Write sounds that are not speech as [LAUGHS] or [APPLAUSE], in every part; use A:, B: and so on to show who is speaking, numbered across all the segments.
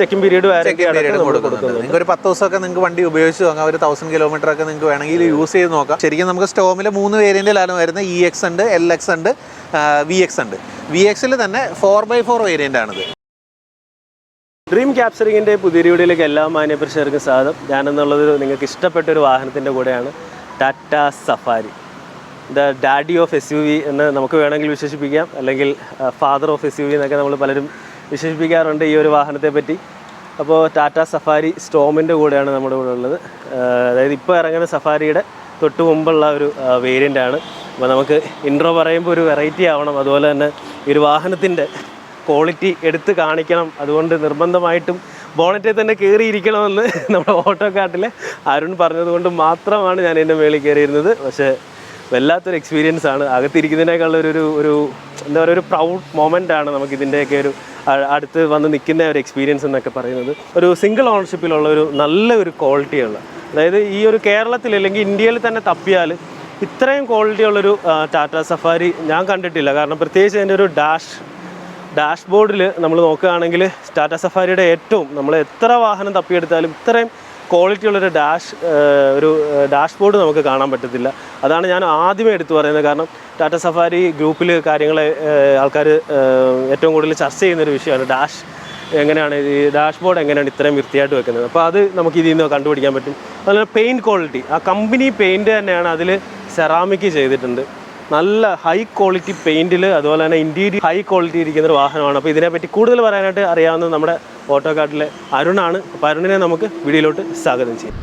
A: Checking period
B: check period കൊടുക്കുന്നുണ്ട്. നിങ്ങൾക്ക് ഒരു പത്ത് ദിവസമൊക്കെ നിങ്ങൾക്ക് വണ്ടി ഉപയോഗിച്ച് നോക്കാം. ഒരു തൗസൻഡ് കിലോമീറ്റർ ഒക്കെ നിങ്ങൾക്ക് വേണമെങ്കിൽ യൂസ് ചെയ്ത് നോക്കാം. ശരിക്കും നമുക്ക് സ്റ്റോമിൽ മൂന്ന് വേരിയന്റിലാണ് വരുന്നത്. ഇ എക്സ് ഉണ്ട് എൽ എക്സ് ഉണ്ട് വി എക്സ് ഉണ്ട്. വി എക്സിൽ തന്നെ ഫോർ ബൈ ഫോർ വേരിയന്റ് ആണിത്.
A: ഡ്രീം ക്യാപ്ചറിങ്ങിന്റെ പുതിയ വീഡിയോയിലേക്ക് എല്ലാ മാന്യപ്രേക്ഷകർക്കും സ്വാഗതം. ഞാനെന്നുള്ളത് നിങ്ങൾക്ക് ഇഷ്ടപ്പെട്ട ഒരു വാഹനത്തിന്റെ കൂടെയാണ് Tata Safari the daddy of S U V എന്ന് നമുക്ക് വേണമെങ്കിൽ വിശേഷിപ്പിക്കാം. അല്ലെങ്കിൽ father of S U V എന്നൊക്കെ നമ്മൾ പലരും വിശേഷിപ്പിക്കാറുണ്ട് ഈ ഒരു വാഹനത്തെ പറ്റി അപ്പോൾ ടാറ്റ സഫാരി സ്റ്റോമിന്റെ കൂടെയാണ് നമ്മുടെ കൂടെ ഉള്ളത്. അതായത് ഇപ്പോൾ ഇറങ്ങുന്ന സഫാരിയുടെ തൊട്ട് മുമ്പുള്ള ഒരു വേരിയന്റ് ആണ് അപ്പോൾ നമുക്ക് ഇൻട്രോ പറയുമ്പോൾ ഒരു വെറൈറ്റി ആവണം. അതുപോലെ തന്നെ ഈ ഒരു വാഹനത്തിന്റെ ക്വാളിറ്റി എടുത്ത് കാണിക്കണം. അതുകൊണ്ട് നിർബന്ധമായിട്ടും ബോണറ്റിൽ തന്നെ കയറിയിരിക്കണമെന്ന് നമ്മുടെ ഓട്ടോ കാട്ടിലെ അരുൺ പറഞ്ഞതുകൊണ്ട് മാത്രമാണ് ഞാൻ എന്റെ മേളിൽ കയറിയിരുന്നത് പക്ഷേ വല്ലാത്തൊരു എക്സ്പീരിയൻസ് ആണ്. അകത്തിരിക്കുന്നതിനേക്കാൾ ഒരു ഒരു എന്താ പറയുക ഒരു പ്രൗഡ് മൊമെന്റ് ആണ് നമുക്ക് ഇതിന്റെയൊക്കെ ഒരു അടുത്ത് വന്ന് നിൽക്കുന്ന ഒരു എക്സ്പീരിയൻസ് എന്നൊക്കെ പറയുന്നത് ഒരു സിംഗിൾ ഓണർഷിപ്പിലുള്ള ഒരു നല്ല ഒരു ക്വാളിറ്റിയുള്ള അതായത് ഈ ഒരു കേരളത്തിൽ അല്ലെങ്കിൽ ഇന്ത്യയിൽ തന്നെ തപ്പിയാൽ ഇത്രയും ക്വാളിറ്റി ഉള്ളൊരു ടാറ്റ സഫാരി ഞാൻ കണ്ടിട്ടില്ല. കാരണം പ്രത്യേകിച്ച് അതിന്റെ ഒരു ഡാഷ് ഡാഷ്ബോർഡിൽ നമ്മൾ നോക്കുകയാണെങ്കിൽ ടാറ്റ സഫാരിയുടെ ഏറ്റവും നമ്മൾ എത്ര വാഹനം തപ്പിയെടുത്താലും ഇത്രയും ക്വാളിറ്റി ഉള്ളൊരു ഡാഷ് ഒരു ഡാഷ്ബോർഡ് നമുക്ക് കാണാൻ പറ്റത്തില്ല. അതാണ് ഞാൻ ആദ്യമേ എടുത്തു പറയുന്നത്. കാരണം ടാറ്റ സഫാരി ഗ്രൂപ്പിൽ കാര്യങ്ങൾ ആൾക്കാർ ഏറ്റവും കൂടുതൽ ചർച്ച ചെയ്യുന്നൊരു വിഷയമാണ്. ഡാഷ് എങ്ങനെയാണ് ഈ ഡാഷ്ബോർഡ് എങ്ങനെയാണ് ഇത്രയും വൃത്തിയായിട്ട് വെക്കുന്നത്? അപ്പോൾ അത് നമുക്ക് ഇതിൽ നിന്ന് കണ്ടുപിടിക്കാൻ പറ്റും. അതുപോലെ പെയിന്റ് ക്വാളിറ്റി ആ കമ്പനി പെയിന്റ് തന്നെയാണ് അതിൽ സെറാമിക് ചെയ്തിട്ടുണ്ട്. നല്ല ഹൈ ക്വാളിറ്റി പെയിന്റിൽ അതുപോലെ തന്നെ ഇന്റീരിയർ ഹൈ ക്വാളിറ്റി ഇരിക്കുന്ന ഒരു വാഹനമാണ്. അപ്പോൾ ഇതിനെപ്പറ്റി കൂടുതൽ പറയാനായിട്ട് അറിയാവുന്നത് നമ്മുടെ ഓട്ടോ കാർട്ടിലെ അരുണാണ്. അപ്പോൾ അരുണിനെ നമുക്ക് വീഡിയോയിലോട്ട് സ്വാഗതം ചെയ്യാം.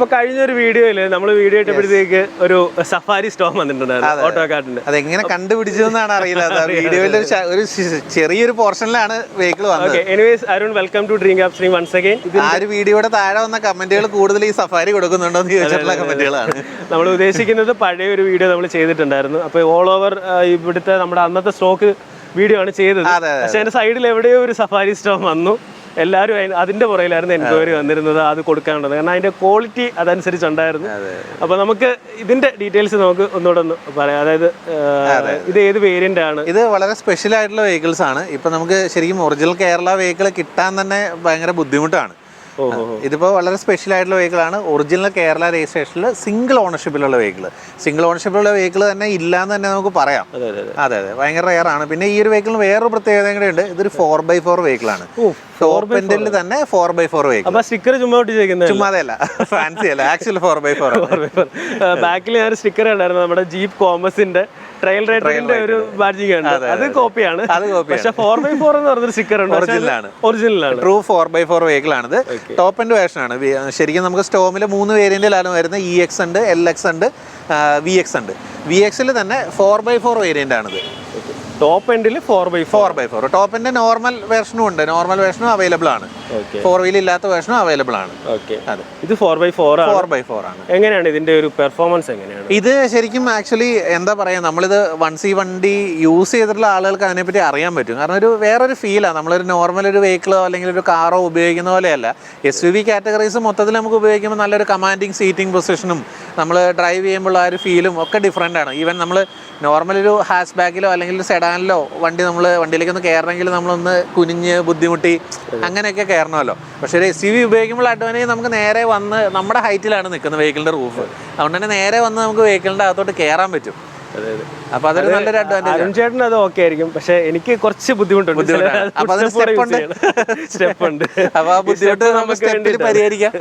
A: അപ്പോൾ കഴിഞ്ഞൊരു വീഡിയോയിൽ നമ്മൾ വീഡിയോ ഇട്ടപ്പോഴത്തേക്ക് ഒരു സഫാരി സ്റ്റോം വന്നിട്ടുണ്ടായിരുന്നു ഓട്ടോ കാർട്ടിന്റെ
B: അതെങ്ങനെ കണ്ടുപിടിച്ചതെന്നാണ് അറിയില്ല. [LAUGHS] വീഡിയോയിൽ ഒരു ചെറിയൊരു പോർഷനിലാണ് വെഹിക്കിൾ വന്നത്.
A: Anyways Arun welcome to dream capturing once again
B: ആ ഒരു വീഡിയോയുടെ താഴെ വന്ന കമന്റുകൾ കൂടുതൽ ഈ സഫാരി കൊടുക്കുന്നുണ്ടോ എന്ന് ചോദിച്ചിട്ടുള്ള കമന്റുകളാണ്.
A: നമ്മൾ ഉദ്ദേശിക്കുന്നത് പഴയ ഒരു വീഡിയോ നമ്മൾ ചെയ്തിട്ടുണ്ടായിരുന്നു. അപ്പൊ ഓൾ ഓവർ ഇവിടുത്തെ നമ്മുടെ അന്നത്തെ സ്റ്റോക്ക് വീഡിയോ ആണ് ചെയ്തത്. പക്ഷെ അതിന്റെ സൈഡിൽ എവിടെയോ ഒരു സഫാരി സ്റ്റോം വന്നു. എല്ലാവരും അതിന്റെ അതിന്റെ പുറകിലായിരുന്നു എൻക്വയറി വന്നിരുന്നത് അത് കൊടുക്കാനുള്ളത്. കാരണം അതിന്റെ ക്വാളിറ്റി അതനുസരിച്ചുണ്ടായിരുന്നു. അപ്പൊ നമുക്ക് ഇതിന്റെ ഡീറ്റെയിൽസ് നമുക്ക് ഒന്നുകൂടെ ഒന്ന് പറയാം. അതായത് ഇത് ഏത് വേരിയന്റ് ആണ്?
B: ഇത് വളരെ സ്പെഷ്യൽ ആയിട്ടുള്ള വെഹിക്കിൾസ് ആണ്. ഇപ്പൊ നമുക്ക് ശരിക്കും ഒറിജിനൽ കേരള വെഹിക്കിൾ കിട്ടാൻ തന്നെ ഭയങ്കര ബുദ്ധിമുട്ടാണ്. ഇതിപ്പോൾ വളരെ സ്പെഷ്യൽ ആയിട്ടുള്ള വെഹിക്കിളാണ് ഒറിജിനൽ കേരള രജിസ്ട്രേഷനിൽ സിംഗിൾ ഓണർഷിപ്പിലുള്ള വെഹിക്കിൾ സിംഗിൾ ഓണർഷിപ്പിലുള്ള വെഹിക്കിൾ തന്നെ ഇല്ല എന്ന് തന്നെ നമുക്ക് പറയാം.
A: അതെ അതെ
B: ഭയങ്കര റെയർ ആണ്. പിന്നെ ഈ ഒരു വെഹിക്കിളിന് വേറൊരു പ്രത്യേകത കൂടെ ഉണ്ട്. ഇതൊരു ഫോർ ബൈ ഫോർ വെഹിക്കിൾ ആണ്.
A: ഓ
B: ടോപ്പ് തന്നെ four by four vehicle
A: sticker ചുമ്മാ ഒട്ടിച്ചേക്കുന്നത്
B: ചുമ്മാതെയല്ല ഫാൻസി അല്ല. ആക്ച്വൽ ഫോർ ബൈ ഫോർ
A: ബാക്കിൽ ഞാൻ സ്റ്റിക്കർ ഉണ്ടായിരുന്നു നമ്മുടെ ജീപ്പ് കോമസിന്റെ ട്രയൽ റൈഡറിന്റെ ഒരു ബാഡ്ജിങ് അത് കോപ്പിയാണ്
B: അത് കോപ്പി
A: പക്ഷെ ഫോർ ബൈ ഫോർ എന്ന് പറഞ്ഞൊരു സ്റ്റിക്കർ ഉണ്ട്.
B: ഒറിജിനൽ ആണ്.
A: ഒറിജിനൽ ആണ്.
B: True four by four vehicle ആണിത്. ടോപ്പ് ആൻഡ് വേർഷൻ ആണ്. ശരിക്കും നമുക്ക് സ്റ്റോമിൽ മൂന്ന് വേരിയന്റിലാണ് വരുന്നത് ഇ എക്സ് ഉണ്ട് എൽ എക്സ് ഉണ്ട് വി എക്സ് ഉണ്ട്. വി എക്സിൽ തന്നെ ഫോർ ബൈ ഫോർ വേരിയന്റ് ആണിത്.
A: ടോപ്പ് എൻഡിൽ four by four
B: four by four normal വേർഷനും ഉണ്ട്. നോർമൽ വേർഷനും അവൈലബിൾ ആണ്. ഫോർ വീൽ ഇല്ലാത്ത വേർഷനും അവൈലബിൾ ആണ്. അതെ.
A: ഇത് four by four
B: four by four ആണ്.
A: എങ്ങനെയാണ് ഇതിന്റെ ഒരു പെർഫോമൻസ് എങ്ങനെയാണ്?
B: ഇത് ശരിക്കും ആക്ച്വലി എന്താ പറയാ നമ്മളിത് വൺസ് ഈ വണ്ടി യൂസ് ചെയ്തിട്ടുള്ള ആളുകൾക്ക് അതിനെപ്പറ്റി അറിയാൻ പറ്റും. കാരണം ഒരു വേറൊരു ഫീലാണ് നമ്മളൊരു നോർമൽ ഒരു വെഹിക്കിളോ അല്ലെങ്കിൽ ഒരു കാറോ ഉപയോഗിക്കുന്ന പോലെയല്ല. എസ് യു വി കാറ്റഗറീസ് മൊത്തത്തിൽ നമുക്ക് ഉപയോഗിക്കുമ്പോൾ നല്ലൊരു കമാൻഡിങ് സീറ്റിംഗ് പൊസിഷനും നമ്മൾ ഡ്രൈവ് ചെയ്യുമ്പോൾ ആ ഒരു ഫീലും ഒക്കെ ഡിഫറെന്റ് ആണ്. ഈവൻ നമ്മൾ നോർമൽ ഒരു ഹാഷ് ബാഗിലോ അല്ലെങ്കിൽ ഒരു സെഡാനിലോ വണ്ടി നമ്മൾ വണ്ടിയിലേക്ക് ഒന്ന് കയറണമെങ്കിൽ നമ്മളൊന്ന് കുനിഞ്ഞ് ബുദ്ധിമുട്ടി അങ്ങനെയൊക്കെ കയറണമല്ലോ. പക്ഷേ ഒരു എസ് യു വി ഉപയോഗിക്കുമ്പോൾ അഡ്വാന്റേജ് നമുക്ക് നേരെ വന്ന് നമ്മുടെ ഹൈറ്റിലാണ് നിൽക്കുന്നത് വെഹിക്കിളിന്റെ റൂഫ് അതുകൊണ്ട് തന്നെ നേരെ വന്ന് നമുക്ക് വെഹിക്കിളിന്റെ അകത്തോട്ട് കയറാൻ പറ്റും. അപ്പോൾ അതൊരു നല്ലൊരു അഡ്വാന്റേജ്
A: അരുൺ ചേട്ടൻ അത് ഓക്കെ ആയിരിക്കും. പക്ഷെ എനിക്ക് കുറച്ച് ബുദ്ധിമുട്ടുണ്ട്.
B: ബുദ്ധിമുട്ടാണ്. അപ്പൊ അതിന് step ഉണ്ട്.
A: സ്റ്റെപ്പ് ഉണ്ട്
B: അപ്പോൾ ആ ബുദ്ധിമുട്ട് നമുക്ക് സ്റ്റെപ്പിൽ പരിഹരിക്കാം.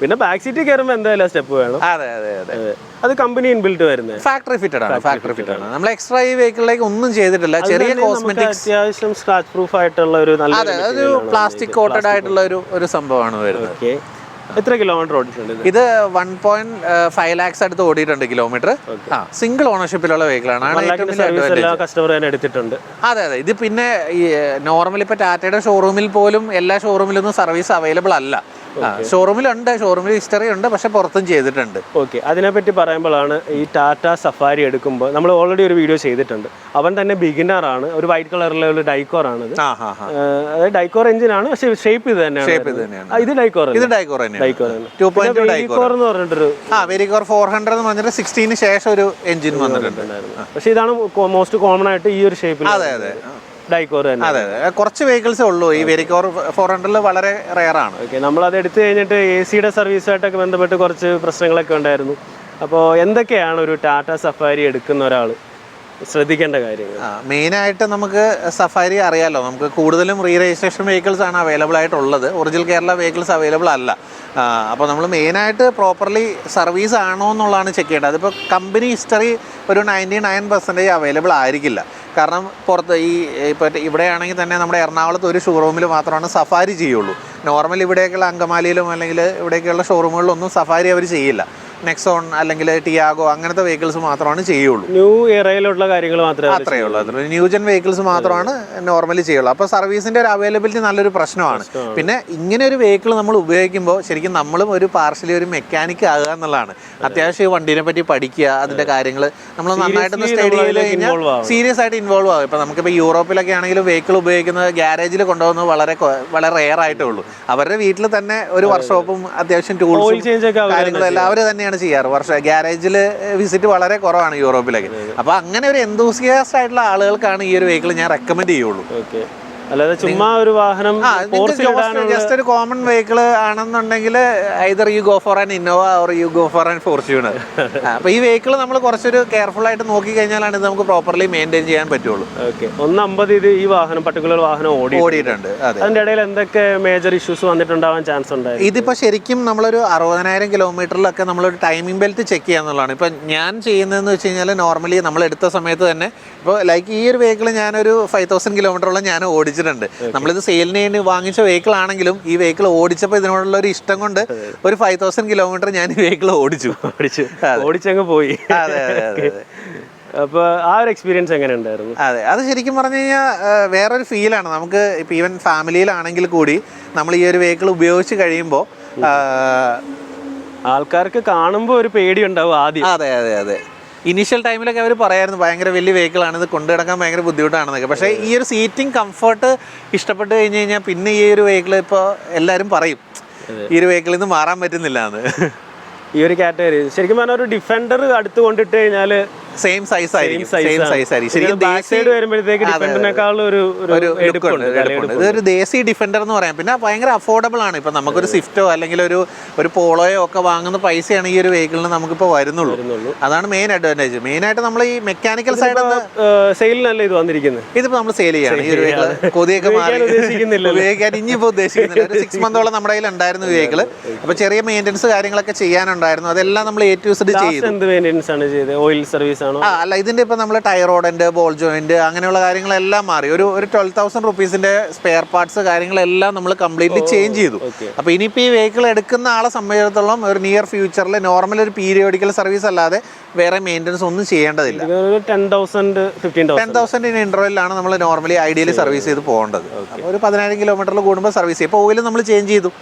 A: പിന്നെ ബാക്ക് സീറ്റിൽ കയറുമ്പോൾ എന്തായാലും സ്റ്റെപ്പ് വേണം.
B: അതെ അതെ അതെ.
A: അതെ. കമ്പനി ഇൻബിൽറ്റ് വരുന്നത്
B: ഫാക്ടറി ഫിറ്റഡ് ആണ് ഫാക്ടറി ഫിറ്റഡ് ആണ്. നമ്മൾ എക്സ്ട്രാ ഈ വെഹിക്കിളിലേക്ക് ഒന്നും ചെയ്തിട്ടില്ല. ചെറിയ കോസ്മെറ്റിക്സ്
A: അത്യാവശ്യം സ്ക്രാച്ച് പ്രൂഫ് ആയിട്ടുള്ള ഒരു നല്ല
B: അതെ അതൊരു പ്ലാസ്റ്റിക് കോട്ടഡ് ആയിട്ടുള്ള ഒരു ഒരു സംഭവമാണ് വരുന്നത്.
A: എത്ര കിലോമീറ്റർ ഓടിയിട്ടുണ്ട് ഇത്?
B: വൺ പോയിന്റ് ഫൈവ് ലാക്സ് അടുത്ത് ഓടിയിട്ടുണ്ട് കിലോമീറ്റർ ആ സിംഗിൾ ഓണർഷിപ്പിലുള്ള വെഹിക്കിളാണ്
A: കസ്റ്റമർ എടുത്തിട്ടുണ്ട്.
B: അതെ അതെ. ഇത് പിന്നെ ഈ നോർമലി ഇപ്പൊ ടാറ്റയുടെ ഷോറൂമിൽ പോലും എല്ലാ ഷോറൂമിലൊന്നും സർവീസ് അവൈലബിൾ അല്ല. ഷോറൂമിലുണ്ട് ഷോറൂമിൽ ഹിസ്റ്ററി ഉണ്ട് പക്ഷെ പുറത്തും ചെയ്തിട്ടുണ്ട്.
A: ഓക്കെ അതിനെപ്പറ്റി പറയുമ്പോഴാണ് ഈ ടാറ്റ സഫാരി എടുക്കുമ്പോൾ നമ്മൾ ഓൾറെഡി ഒരു വീഡിയോ ചെയ്തിട്ടുണ്ട്. അവൻ തന്നെ ബിഗിനർ ആണ് ഒരു വൈറ്റ് കളറിലെ ഒരു ഡൈക്കോർ ആണ് ഡൈക്കോർ എഞ്ചിൻ ആണ് പക്ഷെ ഷേപ്പ് ഇത് തന്നെയാണ്
B: ഷേപ്പ് ഇത്
A: ഡൈക്കോർ
B: ഇത് ഡൈക്കോർ
A: ഡൈക്കോർ
B: ഡൈക്കോർ
A: എന്ന് പറഞ്ഞിട്ടൊരു
B: ആ വെരിക്കോർ ഫോർ ഹൺഡ്രഡ് എന്ന് പറഞ്ഞിട്ട് സിക്സ്റ്റീന് ശേഷം ഒരു എഞ്ചിൻ വന്നിട്ടുണ്ട്.
A: പക്ഷെ ഇതാണ് മോസ്റ്റ് കോമൺ ആയിട്ട് ഈ ഒരു ഷേപ്പിൽ
B: അതെ അതെ.
A: ഡൈക്കോർ തന്നെ.
B: അതെ അതെ. കുറച്ച് വെഹിക്കിൾസേ ഉള്ളൂ ഈ വെരിക്കോർ ഫോർ ഹൺഡ്രഡിൽ വളരെ റെയർ ആണ്.
A: ഓക്കെ നമ്മൾ അത് എടുത്തു കഴിഞ്ഞിട്ട് എ സിയുടെ സർവീസുമായിട്ടൊക്കെ ബന്ധപ്പെട്ട് കുറച്ച് പ്രശ്നങ്ങളൊക്കെ ഉണ്ടായിരുന്നു. അപ്പോൾ എന്തൊക്കെയാണ് ഒരു ടാറ്റ സഫാരി എടുക്കുന്ന ഒരാൾ ശ്രദ്ധിക്കേണ്ട കാര്യങ്ങൾ.
B: മെയിനായിട്ട് നമുക്ക് സഫാരി അറിയാലോ. നമുക്ക് കൂടുതലും റീ രജിസ്ട്രേഷൻ വെഹിക്കിൾസ് ആണ് അവൈലബിൾ ആയിട്ടുള്ളത്. ഒറിജിനൽ കേരള വെഹിക്കിൾസ് അവൈലബിൾ അല്ല. അപ്പോൾ നമ്മൾ മെയിനായിട്ട് പ്രോപ്പർലി സർവീസ് ആണോ എന്നുള്ളതാണ് ചെക്ക് ചെയ്യേണ്ടത്. അതിപ്പോൾ കമ്പനി ഹിസ്റ്ററി ഒരു നയന്റി നയൻ പെർസെന്റേജ് അവൈലബിൾ ആയിരിക്കില്ല. കാരണം പുറത്ത് ഈ ഇപ്പോൾ ഇവിടെയാണെങ്കിൽ തന്നെ നമ്മുടെ എറണാകുളത്ത് ഒരു ഷോറൂമിൽ മാത്രമാണ് സഫാരി ചെയ്യുള്ളൂ. നോർമൽ ഇവിടെയൊക്കെയുള്ള അങ്കമാലിയിലും അല്ലെങ്കിൽ ഇവിടെയൊക്കെയുള്ള ഷോറൂമുകളിലൊന്നും സഫാരി അവർ ചെയ്യില്ല. നെക്സോൺ അല്ലെങ്കിൽ ടിയാഗോ അങ്ങനത്തെ വെഹിക്കിൾസ് മാത്രമാണ് ചെയ്യുള്ളൂ.
A: ന്യൂ ഇറയിലുള്ള കാര്യങ്ങൾ മാത്രമേ
B: അത്രയേ ഉള്ളൂ. അതിന് ന്യൂജൻ വെഹിക്കിൾസ് മാത്രമാണ് നോർമലി ചെയ്യുള്ളൂ. അപ്പോൾ സർവീസിന്റെ ഒരു അവൈലബിലിറ്റി നല്ലൊരു പ്രശ്നമാണ്. പിന്നെ ഇങ്ങനെ ഒരു വെഹിക്കിൾ നമ്മൾ ഉപയോഗിക്കുമ്പോൾ ശരിക്കും നമ്മളും ഒരു പാർഷ്യലി ഒരു മെക്കാനിക് ആകുക എന്നുള്ളതാണ്. അത്യാവശ്യം ഈ വണ്ടീനെ പറ്റി പഠിക്കുക അതിന്റെ കാര്യങ്ങൾ നമ്മൾ നന്നായിട്ടൊന്ന് സ്റ്റഡി ചെയ്ത് കഴിഞ്ഞാൽ. സീരിയസ് ആയിട്ട് ഇൻവോൾവ് ആകും ഇപ്പോൾ നമുക്കിപ്പോൾ യൂറോപ്പിലൊക്കെ ആണെങ്കിലും വെഹിക്കിൾ ഉപയോഗിക്കുന്നത് ഗ്യാരേജിൽ കൊണ്ടുപോകുന്നത് വളരെ വളരെ റെയർ ആയിട്ടേ ഉള്ളൂ. അവരുടെ വീട്ടിൽ തന്നെ ഒരു വർക്ക്ഷോപ്പും അത്യാവശ്യം ടൂൾസും കാര്യങ്ങളും എല്ലാം അവർ തന്നെയാണ് ചെയ്യാറ്. വർഷം ഗ്യാരേജിൽ വിസിറ്റ് വളരെ കുറവാണ് യൂറോപ്പിലേക്ക്. അപ്പോൾ അങ്ങനെ ഒരു എന്തൂസിയാസ്റ്റ് ആയിട്ടുള്ള ആളുകൾക്കാണ് ഈ ഒരു വെഹിക്കിൾ ഞാൻ റെക്കമെൻഡ് ചെയ്യുള്ളൂ.
A: ഓക്കെ. അല്ലാതെ ചുമ്മാ ഒരു വാഹനം
B: ജസ്റ്റ് ഒരു കോമൺ വെഹിക്കിൾ ആണെന്നുണ്ടെങ്കിൽ either you go for an Innova or you go for an Fortuner അപ്പൊ ഈ വെഹിക്കിൾ നമ്മൾ കുറച്ചൊരു കെയർഫുൾ ആയിട്ട് നോക്കി കഴിഞ്ഞാലാണ് ഇത് നമുക്ക് പ്രോപ്പർലി മെയിന്റെയിൻ ചെയ്യാൻ പറ്റുള്ളൂ.
A: ഓക്കെ ഒന്ന് അമ്പത് ഇത് ഈ വാഹനം പർട്ടിക്കുലർ വാഹനം ഓടി
B: ഓടിയിട്ടുണ്ട് അതെ.
A: അതിന്റെ ഇടയിൽ എന്തൊക്കെ മേജർ ഇഷ്യൂസ് വന്നിട്ടുണ്ടാവാൻ ചാൻസ് ഉണ്ട്
B: ഇതിപ്പോ ശരിക്കും നമ്മളൊരു അറുപതിനായിരം കിലോമീറ്ററിലൊക്കെ നമ്മളൊരു ടൈമിംഗ് ബെൽറ്റ് ചെക്ക് ചെയ്യാന്നുള്ളതാണ് ഇപ്പൊ ഞാൻ ചെയ്യുന്നതെന്ന് വെച്ച് കഴിഞ്ഞാൽ നോർമലി നമ്മൾ എടുത്ത സമയത്ത് തന്നെ ഇപ്പോൾ ലൈക്ക് ഈ ഒരു വെഹിക്കിൾ ഞാനൊരു ഫൈവ് തൗസൻഡ് കിലോമീറ്ററോളം ഞാൻ ഓടിച്ചിട്ടുണ്ട് നമ്മളിത് സെയിലിന് വേണ്ടി വാങ്ങിച്ച വെഹിക്കിൾ ആണെങ്കിലും ഈ വെഹിക്കിൾ ഓടിച്ചപ്പോൾ ഇതിനോടുള്ള ഒരു ഇഷ്ടം കൊണ്ട് ഒരു ഫൈവ് തൗസൻഡ് കിലോമീറ്റർ ഞാൻ ഈ വെഹിക്കിൾ ഓടിച്ചു.
A: ഓടിച്ചു. ഓടിച്ചങ്ങ് പോയി.
B: അതെ അതെ അതെ അപ്പോൾ
A: അപ്പൊ ആ ഒരു എക്സ്പീരിയൻസ് എങ്ങനെ ഉണ്ടായിരുന്നു?
B: അതെ അത് ശരിക്കും പറഞ്ഞു കഴിഞ്ഞാൽ വേറൊരു ഫീലാണ് നമുക്ക് ഇപ്പം ഈവൻ ഫാമിലിയിലാണെങ്കിൽ കൂടി നമ്മൾ ഈ ഒരു വെഹിക്കിൾ ഉപയോഗിച്ച് കഴിയുമ്പോൾ
A: ആൾക്കാർക്ക് കാണുമ്പോൾ ഒരു പേടി ഉണ്ടാവും ആദ്യം.
B: അതെ അതെ അതെ. ഇനീഷ്യൽ ടൈമിലൊക്കെ അവർ പറയായിരുന്നു ഭയങ്കര വലിയ വെഹിക്കിൾ ആണ് ഇത് കൊണ്ടു കിടക്കാൻ ഭയങ്കര ബുദ്ധിമുട്ടാണെന്നൊക്കെ. പക്ഷേ ഈ ഒരു സീറ്റിംഗ് കംഫർട്ട് ഇഷ്ടപ്പെട്ട് കഴിഞ്ഞ് കഴിഞ്ഞാൽ പിന്നെ ഈ ഒരു വെഹിക്കിൾ ഇപ്പോൾ എല്ലാവരും പറയും ഈ ഒരു വെഹിക്കിളിൽ നിന്ന് മാറാൻ പറ്റുന്നില്ല എന്ന്
A: ഈ ഒരു കാറ്റഗറി ശരിക്കും പറഞ്ഞാൽ ഒരു ഡിഫൻഡർ അടുത്ത് കൊണ്ടിട്ട് കഴിഞ്ഞാൽ
B: സെയിം സൈസ് ആയിരിക്കും. സെയിം സൈസ് ആയിരിക്കും. ശരിക്കും
A: ഒരു
B: ഇതൊരു ദേശി ഡിഫൻഡർ എന്ന് പറയാം. പിന്നെ ഭയങ്കര അഫോർഡബിൾ ആണ്. ഇപ്പം നമുക്കൊരു സ്വിഫ്റ്റോ അല്ലെങ്കിൽ ഒരു ഒരു പോളോയോ ഒക്കെ വാങ്ങുന്ന പൈസയാണ് ഈ ഒരു വെഹിക്കിളിന് നമുക്കിപ്പോൾ വരുന്നുള്ളൂ.
A: വരുന്നുള്ളൂ.
B: അതാണ് മെയിൻ അഡ്വാന്റേജ് മെയിൻ ആയിട്ട് നമ്മൾ ഈ മെക്കാനിക്കൽ സൈഡ്
A: സെയിലിനല്ല ഇത് വന്നിരിക്കുന്നത്
B: ഇതിപ്പോ നമ്മൾ സെയിൽ ചെയ്യാണ്. ഈ ഒരു വെഹിക്കിൾ കൊതിയൊക്കെ മാറി.
A: ഉപയോഗിക്കാൻ
B: ഇനിയിപ്പോ ഉദ്ദേശിക്കുന്നില്ല. ഒരു സിക്സ് മന്തോളം നമ്മുടെ കയ്യിൽ ഉണ്ടായിരുന്നു വെഹിക്കിൾ അപ്പൊ ചെറിയ മെയിന്റനൻസ് കാര്യങ്ങളൊക്കെ ചെയ്യാനുണ്ടായിരുന്നു. അതെല്ലാം നമ്മൾ എ ടു സെഡ് ചെയ്തു.
A: എന്ത് മെയിന്റെനൻസ് ആണ് ചെയ്തത്? ഓയിൽ സർവീസ് ആണോ?
B: ആ അല്ല ഇതിന്റെ ഇപ്പൊ നമ്മൾ ടയറോഡന്റ് ബോൾ ജോയിന്റ് അങ്ങനെയുള്ള കാര്യങ്ങളെല്ലാം മാറി. ഒരു ഒരു ട്വൽവ് തൗസൻഡ് റുപ്പീസിന്റെ സ്പെയർ പാർട്സ് കാര്യങ്ങളെല്ലാം നമ്മൾ കംപ്ലീറ്റ്ലി ചേഞ്ച് ചെയ്തു. അപ്പൊ ഇനിയിപ്പോ ഈ വെഹിക്കിൾ എടുക്കുന്ന ആളെ സംബന്ധിച്ചിടത്തോളം ഒരു നിയർ ഫ്യൂച്ചറിൽ നോർമൽ ഒരു പീരിയോഡിക്കൽ സർവീസ് അല്ലാതെ വേറെ മെയിന്റനൻസ് ഒന്നും ചെയ്യേണ്ടതില്ല.
A: ടെൻ
B: തൗസൻഡിന് ഇന്റർവെല്ലാണ് നമ്മൾ നോർമലി ഐഡിയലി സർവീസ് ചെയ്ത് പോകേണ്ടത്. ഒരു പതിനായിരം കിലോമീറ്ററിൽ കൂടുമ്പോൾ സർവീസ് ചെയ്യും. ഇപ്പോൾ ഓയിൽ നമ്മൾ ചേഞ്ച് ചെയ്തു.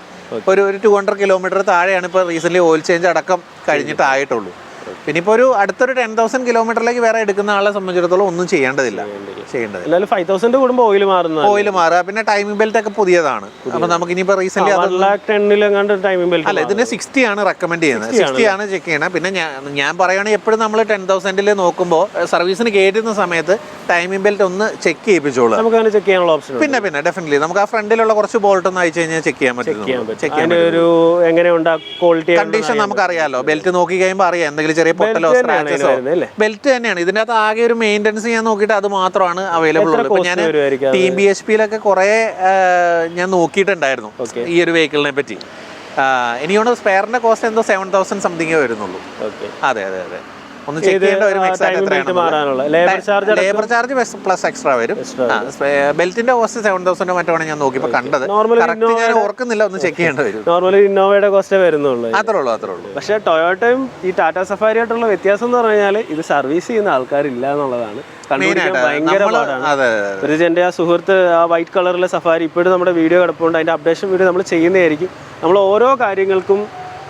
B: ഒരു ഒരു ടു ഹൺഡ്രഡ് കിലോമീറ്റർ താഴെയാണ് ഇപ്പോൾ റീസെന്റ് ഓയിൽ ചേഞ്ച് അടക്കം കഴിഞ്ഞിട്ടായിട്ടുള്ളൂ. പിന്നെ ഇപ്പോൾ ഒരു അടുത്തൊരു ടെൻ തൗസൻഡ് കിലോമീറ്ററിലേക്ക് വേറെ എടുക്കുന്ന ആളെ സംബന്ധിച്ചിടത്തോളം ഒന്നും ചെയ്യേണ്ടതില്ല. ചെയ്യേണ്ടത്
A: എന്നാലും ഫൈവ് തൗസൻഡ് കൂടുമ്പോൾ ഓയിൽ മാറുന്നത്
B: ഓയിൽ മാറുക. പിന്നെ ടൈമിംഗ് ബെൽറ്റ് ഒക്കെ പുതിയതാണ്. അപ്പോൾ നമുക്ക് ഇനിയിപ്പോൾ റീസെന്റ്
A: ടൈമിംഗ് ബെൽറ്റ്
B: അല്ല ഇതിന് സിക്സ്റ്റി ആണ് റെക്കമെൻഡ് ചെയ്യുന്നത്. സിക്സ്റ്റി ആണ്. ചെക്ക് ചെയ്യണം. പിന്നെ ഞാൻ ഞാൻ പറയുകയാണെങ്കിൽ എപ്പോഴും നമ്മൾ ടെൻ തൗസൻഡിൽ നോക്കുമ്പോൾ സർവീസിന് കയറ്റുന്ന സമയത്ത് ടൈമിംഗ് ബെൽറ്റ് ഒന്ന് ചെക്ക് ചെയ്യിപ്പിച്ചോളൂ.
A: നമുക്ക് അങ്ങനെ ചെക്ക് ചെയ്യാനുള്ള ഓപ്ഷൻ
B: പിന്നെ പിന്നെ ഡെഫിനറ്റ്ലി നമുക്ക് ആ ഫ്രണ്ടിലുള്ള കുറച്ച് ബോൾട്ട് ഒന്ന് അയച്ചു കഴിഞ്ഞാൽ ചെക്ക് ചെയ്യാൻ പറ്റും
A: ചെയ്യാൻ പറ്റും.
B: ചെക്ക് ചെയ്യാൻ
A: ഒരു എങ്ങനെയുണ്ട് ക്വാളിറ്റി
B: കണ്ടീഷൻ നമുക്ക് അറിയാമല്ലോ ബെൽറ്റ് നോക്കി കഴിയുമ്പോൾ അറിയാം. എന്തെങ്കിലും ചെറിയ പൊട്ടലോ സ്ക്രാച്ചസോ ബെൽറ്റ് തന്നെയാണ്. ഇതിന്റെ അകത്ത് ആകെ ഒരു മെയിന്റനൻസ് ഞാൻ നോക്കിയിട്ട് അത് മാത്രമാണ് അവൈലബിൾ ഉള്ളത്. ഞാൻ ടി ബി എച്ച് പിയിലൊക്കെ കുറെ ഞാൻ നോക്കിയിട്ടുണ്ടായിരുന്നു. ഈ ഒരു വെഹിക്കിളിനെ പറ്റി. എനിക്കോണ്ട് എനിക്ക് തോന്നുന്നു സ്പെയറിന്റെ കോസ്റ്റ് എന്തോ സെവൻ തൗസൻഡ് സംതിങ്ങേ വരുന്നുള്ളൂ. അതെ അതെ അതെ. ഒന്ന് ചെക്ക് ചെയ്യേണ്ട വരും എക്സാക്ട്
A: എത്രയാണ് ലേബർ ചാർജ്
B: പ്ലസ് എക്സ്ട്രാ വരും. ബെൽറ്റിന്റെ കോസ്റ്റ് സെവൻ തൗസൻഡ് മറ്റോ ഞാൻ നോക്കിയപ്പോൾ കണ്ടത്. കറക്റ്റ് ഞാൻ ഓർക്കുന്നില്ല ഒന്ന് ചെക്ക് ചെയ്യേണ്ടി വരും.
A: നോർമലി ഇന്നോവയുടെ കോസ്റ്റേ വരുന്നുള്ളൂ
B: അത്രേ ഉള്ളൂ അത്രേ ഉള്ളൂ
A: പക്ഷേ ടൊയോട്ടയും ഈ ടാറ്റ സഫാരി ആയിട്ടുള്ള വ്യത്യാസം എന്ന് പറഞ്ഞു കഴിഞ്ഞാൽ ഇത് സർവീസ് ചെയ്യുന്ന ആൾക്കാരില്ല എന്നുള്ളതാണ്. ഭയങ്കര പാടാണ്. എന്റെ ആ സുഹൃത്ത് ആ വൈറ്റ് കളറിലെ സഫാരി ഇപ്പോഴും നമ്മുടെ വീഡിയോ കിടപ്പുണ്ട്. അതിന്റെ അപ്ഡേഷൻ വീഡിയോ നമ്മൾ ചെയ്യുന്നതായിരിക്കും. നമ്മൾ ഓരോ കാര്യങ്ങൾക്കും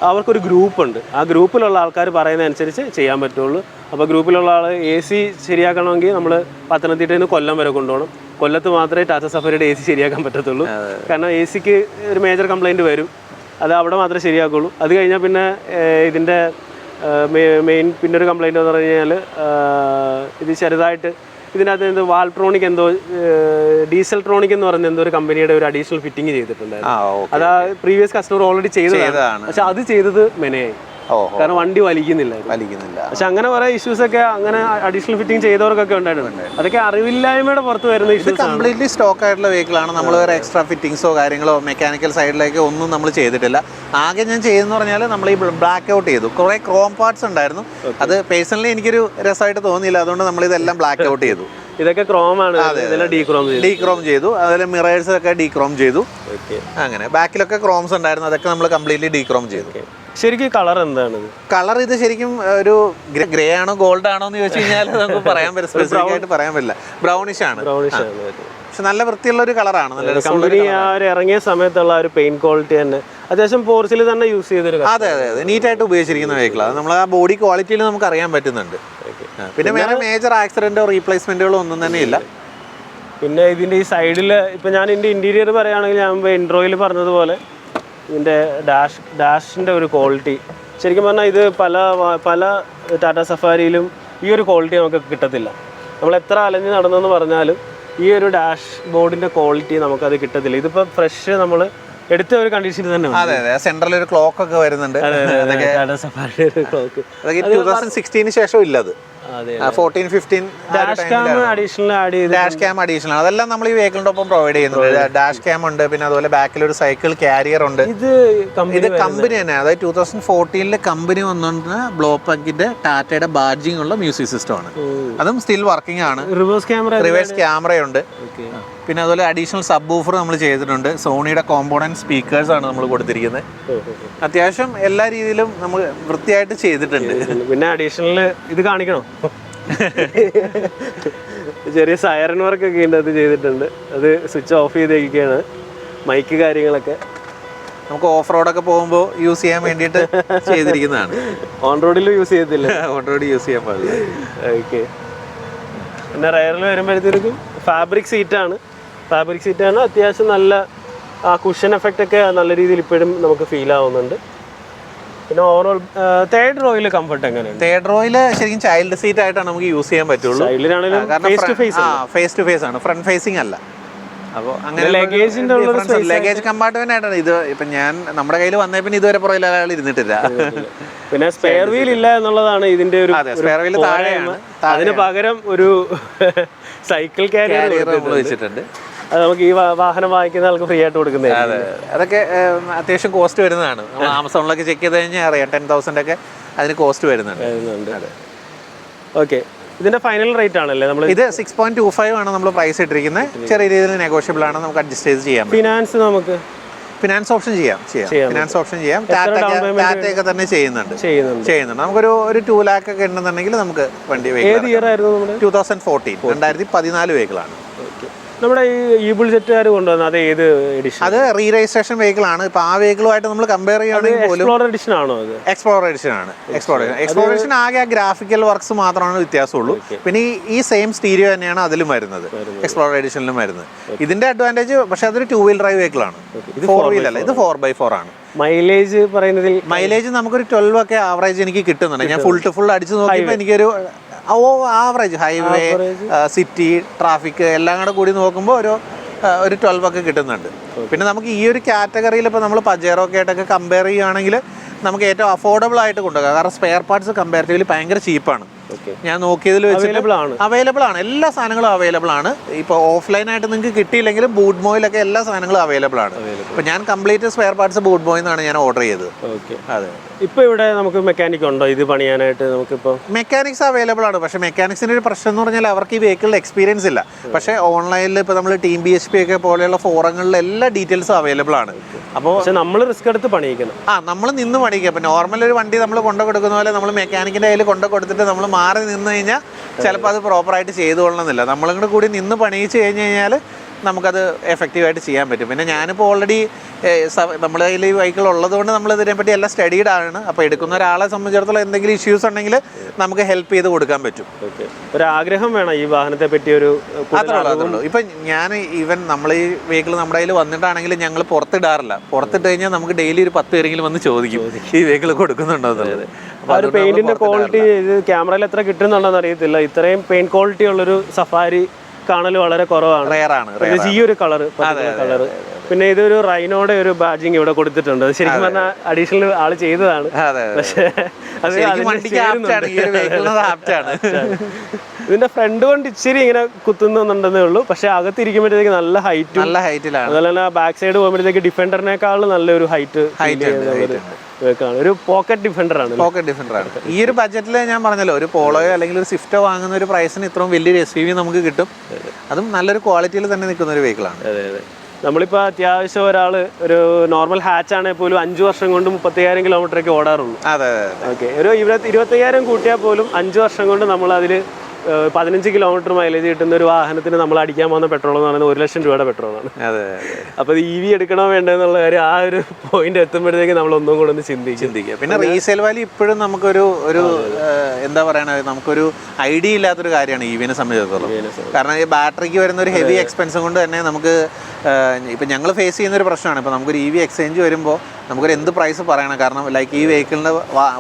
A: അവർക്കൊരു ഗ്രൂപ്പുണ്ട്. ആ ഗ്രൂപ്പിലുള്ള ആൾക്കാർ പറയുന്ന അനുസരിച്ച് ചെയ്യാൻ പറ്റുള്ളൂ. അപ്പോൾ ഗ്രൂപ്പിലുള്ള ആൾ എ സി ശരിയാക്കണമെങ്കിൽ നമ്മൾ പത്തനംതിട്ടയിൽ നിന്ന് കൊല്ലം വരെ കൊണ്ടുപോകണം. കൊല്ലത്ത് മാത്രമേ ടാറ്റ സഫാരിയുടെ എ സി ശരിയാക്കാൻ പറ്റത്തുള്ളൂ. കാരണം എ സിക്ക് ഒരു മേജർ കംപ്ലൈന്റ് വരും. അത് അവിടെ മാത്രമേ ശരിയാക്കുള്ളൂ. അത് കഴിഞ്ഞാൽ പിന്നെ ഇതിന്റെ മെയിൻ പിന്നൊരു കംപ്ലൈന്റ് എന്ന് പറഞ്ഞു കഴിഞ്ഞാൽ ഇത് ചെറുതായിട്ട് ഇതിനകത്ത് എന്തോ വാൾട്രോണിക് എന്തോ ഡീസൽ ട്രോണിക് എന്ന് പറഞ്ഞ എന്തോ ഒരു കമ്പനിയുടെ ഒരു അഡീഷണൽ ഫിറ്റിംഗ് ചെയ്തിട്ടുണ്ടായിരുന്നു. അതാ പ്രീവിയസ് കസ്റ്റമർ ഓൾറെഡി ചെയ്തതാണ്. പക്ഷെ അത് ചെയ്തത് മെനയായി. കാരണം വണ്ടി വലിക്കുന്നില്ല
B: വലിക്കുന്നില്ല.
A: പക്ഷെ അങ്ങനെ കുറെ ഇഷ്യൂസ് ഒക്കെ അങ്ങനെ അഡീഷണൽ ഫിറ്റിംഗ് ചെയ്തവർക്കൊക്കെ ഉണ്ടായിട്ടുണ്ട് അതൊക്കെ അറിവില്ലായ്മയുടെ പുറത്ത് വരുന്ന ഇഷ്യൂസ്
B: കംപ്ലീറ്റ്ലി സ്റ്റോക്ക് ആയിട്ടുള്ള വെഹിക്കിൾ ആണ്. നമ്മൾ വേറെ എക്സ്ട്രാ ഫിറ്റിംഗ്സോ കാര്യങ്ങളോ മെക്കാനിക്കൽ സൈഡിലേക്ക് ഒന്നും നമ്മൾ ചെയ്തിട്ടില്ല. ആകെ ഞാൻ ചെയ്തെന്ന് പറഞ്ഞാൽ നമ്മൾ ഈ ബ്ലാക്ക് ഔട്ട് ചെയ്തു. കുറെ ക്രോം പാർട്സ് ഉണ്ടായിരുന്നു. അത് പേഴ്സണലി എനിക്കൊരു രസമായിട്ട് തോന്നിയില്ല. അതുകൊണ്ട് നമ്മൾ ഇതെല്ലാം ബ്ലാക്ക് ഔട്ട് ചെയ്തു.
A: ഇതൊക്കെ ക്രോം ആണ്. ഡീക്രോം ചെയ്തു
B: ഡീ ക്രോം ചെയ്തു. അതുപോലെ മിറേഴ്സ് ഒക്കെ ഡീ ക്രോം ചെയ്തു അങ്ങനെ. ബാക്കിലൊക്കെ ക്രോംസ് ഉണ്ടായിരുന്നു. അതൊക്കെ നമ്മൾ കംപ്ലീറ്റ്ലി ഡീ ക്രോം ചെയ്തു
A: ശരിക്കും കളർ എന്താണ്
B: കളർ ഇത് ശരിക്കും ഒരു ഗ്രേ ആണോ ഗോൾഡ് ആണോ എന്ന് ചോദിച്ചു കഴിഞ്ഞാൽ [LAUGHS] നമുക്ക് പറയാൻ പറ്റില്ല സ്പെസിഫിക് ആയിട്ട് പറയാൻ പറ്റില്ല. ബ്രൗണിഷ് ആണ്.
A: ബ്രൗണിഷ് ആണ്
B: പക്ഷെ നല്ല വൃത്തിയുള്ള ഒരു കളറാണ് നല്ല
A: കമ്പനി ആ ഒരു ഇറങ്ങിയ സമയത്തുള്ള ഒരു പെയിന്റ് ക്വാളിറ്റി തന്നെ. അത്യാവശ്യം പോർച്ചിൽ തന്നെ യൂസ് ചെയ്തൊരു
B: അതെ അതെ അതെ. നീറ്റായിട്ട് ഉപയോഗിച്ചിരിക്കുന്ന വെഹിക്കിളാണ് നമ്മൾ ആ ബോഡി ക്വാളിറ്റിയിൽ നമുക്ക് അറിയാൻ പറ്റുന്നുണ്ട്. പിന്നെ വേറെ മേജർ ആക്സിഡന്റോ റീപ്ലേസ്മെന്റുകളോ ഒന്നും തന്നെ ഇല്ല.
A: പിന്നെ ഇതിന്റെ ഈ സൈഡിൽ ഇപ്പൊ ഞാൻ ഇതിന്റെ ഇന്റീരിയർ പറയുകയാണെങ്കിൽ ഞാൻ ഇൻട്രോയിൽ പറഞ്ഞതുപോലെ ഇതിന്റെ ഡാഷ് ഡാഷിന്റെ ഒരു ക്വാളിറ്റി ശരിക്കും പറഞ്ഞാൽ ഇത് പല പല ടാറ്റ സഫാരിയിലും ഈ ഒരു ക്വാളിറ്റി നമുക്ക് കിട്ടത്തില്ല. നമ്മൾ എത്ര അലഞ്ഞ് നടന്നെന്ന് പറഞ്ഞാലും ഈ ഒരു ഡാഷ് ബോർഡിന്റെ ക്വാളിറ്റി നമുക്കത് കിട്ടത്തില്ല. ഇതിപ്പോൾ ഫ്രഷ് നമ്മൾ എടുത്ത ഒരു കണ്ടീഷനിൽ തന്നെ.
B: അതെ അതെ. സെൻട്രലിൽ ഒരു ക്ലോക്ക് ഒക്കെ വരുന്നുണ്ട്.
A: ടാറ്റ സഫാരിയുടെ ഒരു ക്ലോക്ക്
B: അതൊക്കെ ടൂ തൗസൻഡ് സിക്സ്റ്റീന് ശേഷം ഇല്ലത്
A: അതെ.
B: Fourteen fifteen
A: dash cam additional
B: അതെല്ലാം നമ്മൾ ഈ വെഹിക്കിളിന്റെ ഒപ്പം പ്രൊവൈഡ് ചെയ്യുന്നുണ്ട്. ഡാഷ് ക്യാം ഉണ്ട് പിന്നെ അതുപോലെ ബാക്കിൽ ഒരു സൈക്കിൾ കാരിയർ ഉണ്ട്.
A: ഇത് കമ്പനി
B: ഇത് കമ്പനി തന്നെ. അതായത് ടൂ തൗസൻഡ് ഫോർട്ടീനിൽ കമ്പനി വന്നുകൊണ്ട് ബ്ലോ പങ്കിന്റെ ടാറ്റയുടെ ബാഡ്ജിംഗ് ഉള്ള മ്യൂസിക് സിസ്റ്റം ആണ്. അതും സ്റ്റിൽ വർക്കിംഗ് ആണ്.
A: റിവേഴ്സ് ക്യാമറ
B: റിവേഴ്സ് ക്യാമറയുണ്ട് പിന്നെ അതുപോലെ അഡീഷണൽ സബ് ഊഫർ നമ്മൾ ചെയ്തിട്ടുണ്ട്. സോണിയുടെ കോമ്പോണന്റ് സ്പീക്കേഴ്സ് ആണ് നമ്മൾ കൊടുത്തിരിക്കുന്നത്. അത്യാവശ്യം എല്ലാ രീതിയിലും നമ്മൾ വൃത്തിയായിട്ട് ചെയ്തിട്ടുണ്ട്.
A: പിന്നെ അഡീഷണൽ ഇത് കാണിക്കണോ? [LAUGHS] ചെറിയ സൈറൻ വർക്കൊക്കെ ഉണ്ട് അത് ചെയ്തിട്ടുണ്ട്. അത് സ്വിച്ച് ഓഫ് ചെയ്തേക്കാണ് മൈക്ക് കാര്യങ്ങളൊക്കെ.
B: നമുക്ക് ഓഫ് റോഡൊക്കെ പോകുമ്പോൾ യൂസ് ചെയ്യാൻ വേണ്ടിയിട്ട് ചെയ്തിരിക്കുന്നതാണ്.
A: ഓൺ റോഡിൽ യൂസ് ചെയ്യത്തില്ല. [LAUGHS]
B: റോഡ് യൂസ് ചെയ്യാൻ പാടില്ല.
A: ഓക്കെ പിന്നെ റയറിൽ വരുമ്പോഴത്തേക്കും ഫാബ്രിക് സീറ്റാണ് ഫാബ്രിക് സീറ്റാണ് അത്യാവശ്യം നല്ല ആ കുഷൻ എഫക്റ്റ് ഒക്കെ നല്ല രീതിയിൽ ഇപ്പോഴും നമുക്ക് ഫീൽ ആവുന്നുണ്ട്. പിന്നെ ഓവറോൾ തേർഡ് റോയിൽ കംഫർട്ട് എങ്ങനെയാണ്
B: തേർഡ് റോയിൽ ശരിക്കും ചൈൽഡ് സീറ്റ് ആയിട്ടാണ് നമുക്ക് യൂസ് ചെയ്യാൻ പറ്റുള്ളൂ.
A: Face to face
B: face to face ആണ്. ഫ്രണ്ട് ഫേസിംഗ് അല്ല. അപ്പോൾ അങ്ങനെ
A: ലഗേജിന്റെ
B: ലഗേജ് കമ്പാർട്ട്മെന്റ് ആയിട്ടാണ്. ഇത് ഇപ്പൊ ഞാൻ നമ്മുടെ കയ്യിൽ വന്നേ പിന്നെ ഇതുവരെ പുറകിൽ ഒരാൾ ഇരുന്നിട്ടില്ല.
A: പിന്നെ സ്പെയർ വീൽ ഇല്ല എന്നുള്ളതാണ് ഇതിന്റെ ഒരു
B: സ്പെയർ വീൽ താഴെയാണ്
A: അതിന് പകരം ഒരു [LAUGHS] സൈക്കിൾ കാരിയർ
B: വെച്ചിട്ടുണ്ട്.
A: അത് നമുക്ക് ഈ വാഹനം വാങ്ങിക്കുന്ന ആൾക്ക് ഫ്രീ ആയിട്ട് കൊടുക്കുന്നത്
B: അതെ അതൊക്കെ അത്യാവശ്യം കോസ്റ്റ് വരുന്നതാണ്. നമ്മൾ [LAUGHS] ആമസോണിലൊക്കെ ചെക്ക് ചെയ്ത് കഴിഞ്ഞാൽ അറിയാം ടെൻ തൗസൻഡ് ഒക്കെ അതിന് കോസ്റ്റ് വരുന്നുണ്ട്.
A: ഓക്കെ ഇതിന്റെ ഫൈനൽ റേറ്റ് ആണല്ലേ നമ്മൾ
B: ഇത് സിക്സ് പോയിന്റ് ടു ഫൈവ് ആണ് നമ്മൾ പ്രൈസ് ഇട്ടിരിക്കുന്നത് ചെറിയ രീതിയിൽ നെഗോഷ്യബിൾ ആണ്. നമുക്ക് അഡ്ജസ്റ്റ് ചെയ്ത് ചെയ്യാം
A: ഫിനാൻസ് നമുക്ക്?
B: ഫിനാൻസ് ഓപ്ഷൻ ചെയ്യാം ചെയ്യാം. ഫിനാൻസ് ഓപ്ഷൻ ചെയ്യാം. ടാറ്റ ടാറ്റയൊക്കെ തന്നെ ചെയ്യുന്നുണ്ട്.
A: ചെയ്യുന്നുണ്ട്.
B: നമുക്കൊരു ഒരു ടു ലാക്ക് ഒക്കെ ഉണ്ടെന്നുണ്ടെങ്കിൽ നമുക്ക് വണ്ടി ടൂ തൗസൻഡ് ഫോർട്ടീൻ രണ്ടായിരത്തി പതിനാല് വെഹിക്കിളാണ്
A: നമ്മുടെ ഈ ഈ ബുൾജെറ്റുകാർ കൊണ്ടുവന്ന അത് ഏത് എഡിഷൻ
B: അത് റീ രജിസ്ട്രേഷൻ വെഹിക്കിൾ ആണ്. ഇപ്പൊ ആ വെഹിക്കിളുമായിട്ട് നമ്മൾ കമ്പയർ ചെയ്യുകയാണെങ്കിൽ പോലും
A: എഡിഷൻ ആണോ അത്?
B: എക്സ്പ്ലോർ എഡിഷൻ ആണ്. എക്സ്പ്ലോർ എഡിഷൻ ആകെ ഗ്രാഫിക്കൽ വർക്ക്സ് മാത്രമാണ് വ്യത്യാസമുള്ളൂ. പിന്നെ ഈ സെയിം സ്റ്റീരിയോ തന്നെയാണ് അതിലും വരുന്നത്. എക്സ്പ്ലോറർ എഡിഷനിലും വരുന്നത്. ഇതിന്റെ അഡ്വാന്റേജ് പക്ഷെ അതൊരു ടൂ വീൽ ഡ്രൈവ് വെഹിക്കിൾ ആണ് ഇത് ഫോർ വീൽ അല്ല ഇത് ഫോർ ബൈ ഫോർ ആണ്.
A: മൈലേജ് പറയുന്നതിൽ
B: മൈലേജ് നമുക്കൊരു ട്വൽവ് ഒക്കെ ആവറേജ് എനിക്ക് കിട്ടുന്നുണ്ട്. ഞാൻ ഫുൾ ടു ഫുൾ അടിച്ച് നോക്കിയപ്പോൾ എനിക്കൊരു ഓ ആവറേജ് ഹൈവേ സിറ്റി ട്രാഫിക് എല്ലാം കൂടെ കൂടി നോക്കുമ്പോൾ ഒരു ഒരു ട്വൽവ് ഒക്കെ കിട്ടുന്നുണ്ട്. പിന്നെ നമുക്ക് ഈ ഒരു കാറ്റഗറിയിൽ ഇപ്പോൾ നമ്മൾ പജേറോ ഒക്കെ ആയിട്ടൊക്കെ കമ്പയർ ചെയ്യുകയാണെങ്കിൽ നമുക്ക് ഏറ്റവും അഫോർഡബിൾ ആയിട്ട് കൊണ്ടുപോകാം കാരണം സ്പെയർ പാർട്സ് കമ്പാരിറ്റീവ്ലി ഭയങ്കര ചീപ്പാണ് ഞാൻ നോക്കിയതിൽ വെച്ച്
A: അവൈലബിൾ ആണ്.
B: അവൈലബിൾ ആണ്. എല്ലാ സാധനങ്ങളും അവൈലബിൾ ആണ്. ഇപ്പോൾ ഓഫ്ലൈൻ ആയിട്ട് നിങ്ങൾക്ക് കിട്ടിയില്ലെങ്കിലും ബൂട്ട് മോയിലൊക്കെ എല്ലാ സാധനങ്ങളും അവൈലബിൾ ആണ്. അപ്പൊ ഞാൻ കംപ്ലീറ്റ് സ്പെയർ പാർട്സ് ബൂട്ട് മോയിൽ നിന്നാണ് ഞാൻ ഓർഡർ ചെയ്തത്.
A: ഓക്കെ
B: അതെ.
A: ഇപ്പൊ ഇവിടെ നമുക്ക് മെക്കാനിക് ഉണ്ടോ? ഇത് പണിയാനായിട്ട് നമുക്കിപ്പോ
B: മെക്കാനിക്സ് അവൈലബിൾ ആണ്. പക്ഷേ മെക്കാനിക്സിന്റെ ഒരു പ്രശ്നം എന്ന് പറഞ്ഞാൽ അവർക്ക് ഈ വെഹിക്കിളിൽ എക്സ്പീരിയൻസ് ഇല്ല. പക്ഷേ ഓൺലൈനിൽ ഇപ്പോൾ നമ്മൾ ടീം ബി എച്ച് പി ഒക്കെ പോലെയുള്ള ഫോറങ്ങളിൽ എല്ലാ ഡീറ്റെയിൽസും അവൈലബിൾ ആണ്. അപ്പോൾ
A: നമ്മൾ റിസ്ക് എടുത്ത് പണിയിക്കണം.
B: ആ നമ്മൾ നിന്ന് പണിക്കുക ഇപ്പം നോർമൽ ഒരു വണ്ടി നമ്മൾ കൊണ്ടു കൊടുക്കുന്ന പോലെ നമ്മൾ മെക്കാനിക്കിന്റെ കയ്യിൽ കൊണ്ടു കൊടുത്തിട്ട് നമ്മൾ മാറി നിന്ന് കഴിഞ്ഞാൽ ചിലപ്പോൾ അത് പ്രോപ്പറായിട്ട് ചെയ്തു കൊള്ളണമെന്നില്ല നമ്മളിങ്ങോട്ട് കൂടെ കൂടി നിന്ന് പണിയിച്ച് കഴിഞ്ഞ് കഴിഞ്ഞാൽ നമുക്കത് എഫക്റ്റീവായിട്ട് ചെയ്യാൻ പറ്റും. പിന്നെ ഞാനിപ്പോൾ ഓൾറെഡി നമ്മുടെ കയ്യിൽ ഈ വെഹിക്കിൾ ഉള്ളതുകൊണ്ട് നമ്മൾ ഇതിനെപ്പറ്റി എല്ലാം സ്റ്റഡീഡ് ആണ്. അപ്പോൾ എടുക്കുന്ന ഒരാളെ സംബന്ധിച്ചിടത്തോളം എന്തെങ്കിലും ഇഷ്യൂസ് ഉണ്ടെങ്കിൽ നമുക്ക് ഹെൽപ്പ് ചെയ്ത് കൊടുക്കാൻ പറ്റും.
A: ഒരു ആഗ്രഹം വേണം ഈ വാഹനത്തെ പറ്റി ഒരു
B: അത്രയുള്ളൂ ഉള്ളൂ ഇപ്പം ഞാൻ ഈവൻ നമ്മൾ ഈ വെഹിക്കിൾ നമ്മുടെ കയ്യിൽ വന്നിട്ടാണെങ്കിൽ ഞങ്ങൾ പുറത്തിടാറില്ല. പുറത്തിട്ട് കഴിഞ്ഞാൽ നമുക്ക് ഡെയിലി ഒരു പത്ത് പേരെങ്കിലും വന്ന് ചോദിക്കും. ഈ വെഹിക്കിൾ കൊടുക്കുന്നുണ്ടോ എന്നുള്ളത്.
A: ഒരു പെയിന്റിന്റെ ക്വാളിറ്റി ഇത് ക്യാമറയിൽ എത്ര കിട്ടുന്നുണ്ടെന്ന് അറിയത്തില്ല. ഇത്രയും പെയിന്റ് ക്വാളിറ്റി ഉള്ളൊരു സഫാരി കാണൽ വളരെ കുറവാണ്. ഈ ഒരു കളർ കളർ പിന്നെ ഇതൊരു റൈനോടെ ഒരു ബാജിങ് ഇവിടെ കൊടുത്തിട്ടുണ്ട്. ശരിക്കും പറഞ്ഞാൽ അഡീഷണൽ ആൾ ചെയ്തതാണ്. പക്ഷേ ഇതിന്റെ ഫ്രണ്ട് കൊണ്ട് ഇച്ചിരി ഇങ്ങനെ കുത്തുന്നുണ്ടെന്നേ ഉള്ളൂ. പക്ഷെ അകത്തിരിക്കുമ്പോഴത്തേക്ക് നല്ല ഹൈറ്റ്
B: നല്ല ഹൈറ്റിലാണ്
A: അതുപോലെ തന്നെ ബാക്ക് സൈഡ് പോകുമ്പോഴത്തേക്ക് ഡിഫൻഡറിനേക്കാൾ നല്ലൊരു ഹൈറ്റ്
B: Height
A: ഒരു പോക്കറ്റ് ഡിഫൻഡർ ആണ്.
B: പോക്കറ്റ് ഡിഫൻഡർ ആണ്. ഈ ഒരു ബഡ്ജറ്റിൽ ഞാൻ പറഞ്ഞല്ലോ ഒരു പോളോയോ അല്ലെങ്കിൽ ഒരു സ്വിഫ്റ്റോ വാങ്ങുന്ന ഒരു പ്രൈസിന് ഇത്രയും വലിയൊരു എസ് യു നമുക്ക് കിട്ടും. അതും നല്ലൊരു ക്വാളിറ്റിയിൽ തന്നെ നിൽക്കുന്ന ഒരു വെഹിക്കിളാണ്
A: അതെ അതെ. നമ്മളിപ്പോൾ അത്യാവശ്യം ഒരാൾ ഒരു നോർമൽ ഹാച്ച് ആണെങ്കിൽ പോലും അഞ്ച് വർഷം കൊണ്ട് മുപ്പത്തയ്യായിരം കിലോമീറ്ററൊക്കെ ഓടാറുള്ളൂ.
B: അതെ
A: ഓക്കെ ഒരു ഇരുപത്തി ഇരുപത്തയ്യായിരം കൂട്ടിയാൽ പോലും അഞ്ച് വർഷം കൊണ്ട് നമ്മൾ അതിൽ പതിനഞ്ച് കിലോമീറ്റർ മൈലേജ് കിട്ടുന്ന ഒരു വാഹനത്തിന് നമ്മൾ അടിക്കാൻ പോകുന്ന പെട്രോൾ എന്ന് പറയുന്നത് ഒരു ലക്ഷം രൂപയുടെ പെട്രോളാണ്
B: അതെ അപ്പൊ
A: അപ്പോൾ ഇ വി എടുക്കണോ വേണ്ടെന്നുള്ള കാര്യം ആ ഒരു പോയിന്റ് എത്തുമ്പോഴത്തേക്ക് നമ്മൾ ഒന്നും കൂടെ ഒന്ന് ചിന്തിക്കും.
B: ചിന്തിക്കുക. പിന്നെ റീസെയിൽ വാല്യൂ ഇപ്പോഴും നമുക്കൊരു ഒരു എന്താ പറയണ നമുക്കൊരു ഐഡിയ ഇല്ലാത്തൊരു കാര്യമാണ് ഇ വിനെ സംബന്ധിച്ചിടത്തോളം. കാരണം ഈ ബാറ്ററിക്ക് വരുന്ന ഒരു ഹെവി എക്സ്പെൻസ് കൊണ്ട് തന്നെ നമുക്ക് ഇപ്പം ഞങ്ങൾ ഫേസ് ചെയ്യുന്ന ഒരു പ്രശ്നമാണ്. ഇപ്പോൾ നമുക്കൊരു ഇ വി എക്സ്ചേഞ്ച് വരുമ്പോൾ നമുക്കൊരു എന്ത് പ്രൈസ് പറയണം? കാരണം ലൈക്ക് ഈ വെഹിക്കിളിന്റെ